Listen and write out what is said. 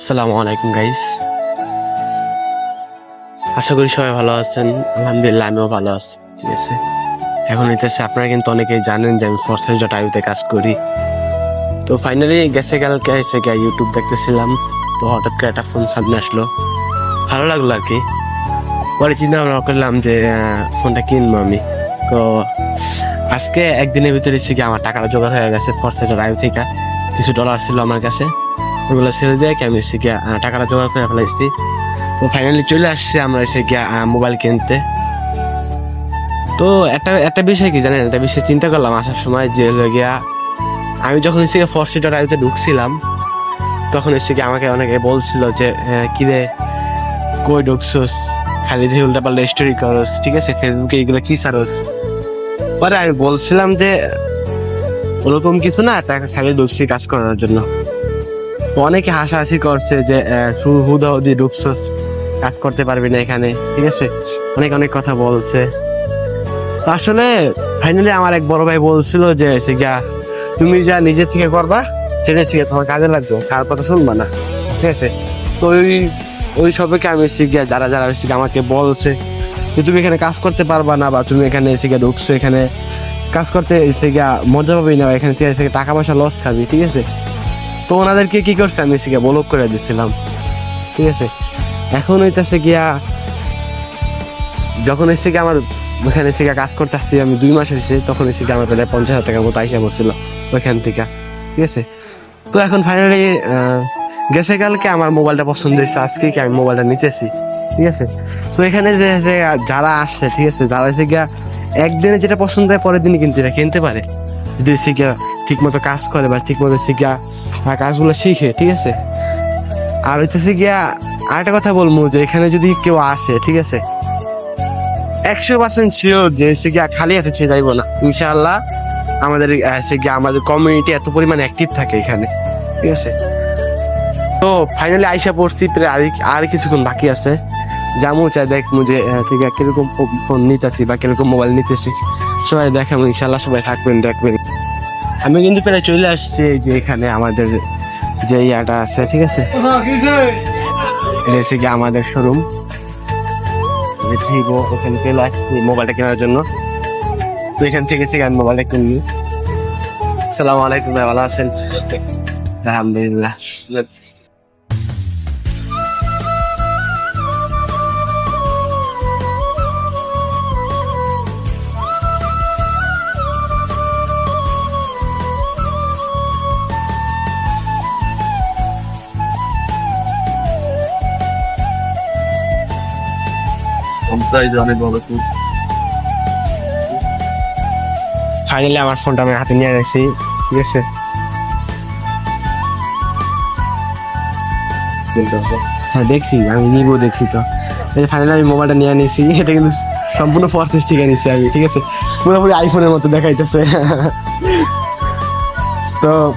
আসসালামু আলাইকুম গাইস আশা করি সবাই ভালো আছেন। আলহামদুলিল্লাহ, আমিও ভালো আছি, ঠিক আছে? এখন হইতেছে, আপনারা কিন্তু অনেকেই জানেন যে আমি ফর্সেজ টাইপতে কাজ করি। তো ফাইনালি গেছে কালকে এসে গিয়ে ইউটিউব দেখতেছিলাম। তো হঠাৎ করে একটা ফোন সামনে আসলো। ভালো লাগল আর কি। পরে চিন্তা ভাবনা করলাম যে ফোনটা কিনবো আমি। তো আজকে একদিনের ভিতরে এসে গিয়ে আমার টাকাটা জোগাড় হয়ে গেছে ফর্সেজের আয়ু থেকে। কিছু ডলার ছিল আমার কাছে। ওগুলো ছেড়ে দিয়ে আমি এসে গিয়ে টাকাটা জোগাড় করে ফেলাইছি তো ফাইনালি চলে আসছে আমরা এসে গিয়ে মোবাইল কিনতে। তো একটা একটা বিষয় কি জানেন? একটা বিষয় চিন্তা করলাম আসার সময় যে হলো গিয়া আমি যখন এসে গিয়ে ফর্স্ট সিটার আয়ুতে ঢুকছিলাম তখন এসে গিয়ে আমাকে অনেকে বলছিল যে আহ, কি রে কই ঢুকছোস? খালি দিয়ে উল্টা পাল্টা স্টোরি করস ঠিক আছে? ফেসবুকে এগুলো কি সারস পরে আমি বলছিলাম যে ওরকম কিছু না টাকা সাইডে ঢুকছি কাজ করার জন্য। অনেকে হাসাহাসি করছে যে আহ, শুধু হুদা হুদি ঢুকছোস কাজ করতে পারবি না এখানে ঠিক আছে? অনেক অনেক কথা বলছে। তো আসলে ফাইনালি আমার এক বড় ভাই বলছিল যে সে গিয়া তুমি যা নিজে থেকে করবা সেটা শিখে তোমার কাজে লাগবে কার কথা শুনবা না। ঠিক আছে? তো ওই ওই সবাইকে আমি গিয়া যারা যারা গিয়ে আমাকে বলছে যে তুমি এখানে কাজ করতে পারবা না বা তুমি এখানে এসে গিয়ে ঢুকছো এখানে কাজ করতে এসে গিয়া মজা পাবি না এখানে টাকা পয়সা লস খাবি। ঠিক আছে? তো ওনাদেরকে কি করছে? আমি গিয়া ব্লক করে দিচ্ছিলাম ঠিক আছে? এখন হইতেছে গিয়া, যখন এসে গিয়ে আমার ওখানে এসে কাজ করতে আসছি আমি দুই মাস হয়েছে তখন এসে গিয়ে আমার প্রায় পঞ্চাশ হাজার টাকার মতো আইসা পড়ছিল ওইখান থেকে। ঠিক আছে? তো এখন ফাইনালি গেছে কালকে, আমার মোবাইলটা পছন্দ হয়েছে আজকে কি আমি মোবাইলটা নিতেছি? ঠিক আছে? তো এখানে যে যে যারা আসছে, ঠিক আছে? যারা এসে গিয়া একদিনে যেটা পছন্দ হয়, পরের দিনই কিন্তু এটা কিনতে পারে। যদি এসে গিয়া ঠিক মতো কাজ করে বা ঠিক মতো এসে কাজগুলো শিখে ঠিক আছে? আর হইতেছে গিয়া আরেকটা কথা বলব যে এখানে যদি কেউ আসে ঠিক আছে? একশো পার্সেন্ট শিওর যে সে গিয়া খালি আছে সে যাইব না। ইনশাআল্লাহ আমাদের সে গিয়া আমাদের কমিউনিটি এত পরিমাণ অ্যাক্টিভ থাকে এখানে ঠিক আছে? তো ফাইনালি আইসা পড়ছি প্রায় আর কিছুক্ষণ বাকি আছে। জামু চাই দেখ মুঝে আহ, ঠিক কীরকম ফোন নিতেছি বা কীরকম মোবাইল নিতেছি। সবাই দেখাবো ইনশাল্লাহ সবাই থাকবেন দেখবেন। আমি কিন্তু প্রায় চলে আসছি যে এখানে আমাদের যে ইয়াটা আছে, ঠিক আছে? এটা গিয়ে আমাদের শোরুম ভিভো ওখানে চলে আসছি মোবাইলটা কেনার জন্য। তো এখান থেকে সেখান মোবাইলটা কিনি সালাম আলাইকুম ভাই, ভালো আছেন? আলহামদুলিল্লাহ। অনেক ভালো খুব। ফাইনালি আমার ফোনটা আমি হাতে নিয়ে গেছি ঠিক আছে? হ্যাঁ দেখছি আমি নিবো দেখছি তো। এই ফাইনালি আমি মোবাইলটা নিয়ে নিয়েছি এটা কিন্তু সম্পূর্ণ ফরসেস ঠিক নিয়েছি আমি ঠিক আছে? পুরোপুরি আইফোনের মতো দেখাইতেছে। তো